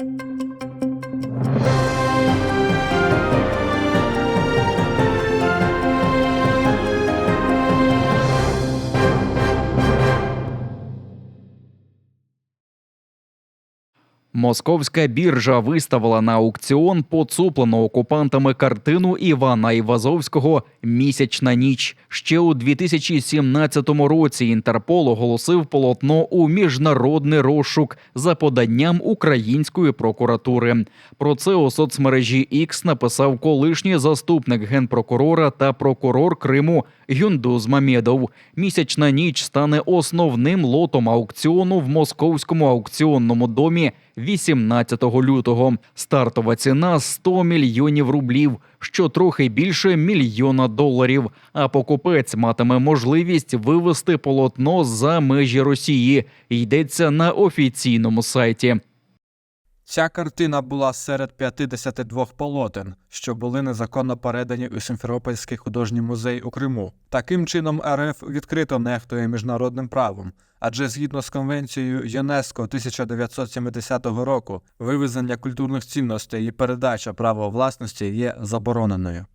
thank you Московська біржа виставила на аукціон поцуплену окупантами картину Івана Івазовського Місячна ніч. Ще у 2017 році Інтерпол оголосив полотно у міжнародний розшук за поданням української прокуратури. Про це у соцмережі X написав колишній заступник генпрокурора та прокурор Криму Юндуз Мамєдов. Місячна ніч стане основним лотом аукціону в московському аукціонному домі 18 лютого. Стартова ціна 100 мільйонів рублів, що трохи більше мільйона доларів. А покупець матиме можливість вивести полотно за межі Росії. Йдеться на офіційному сайті. Ця картина була серед 52 полотен, що були незаконно передані у Сімферопольський художній музей у Криму. Таким чином, РФ відкрито нехтує міжнародним правом, адже згідно з конвенцією ЮНЕСКО 1970 року, вивезення культурних цінностей і передача права власності є забороненою.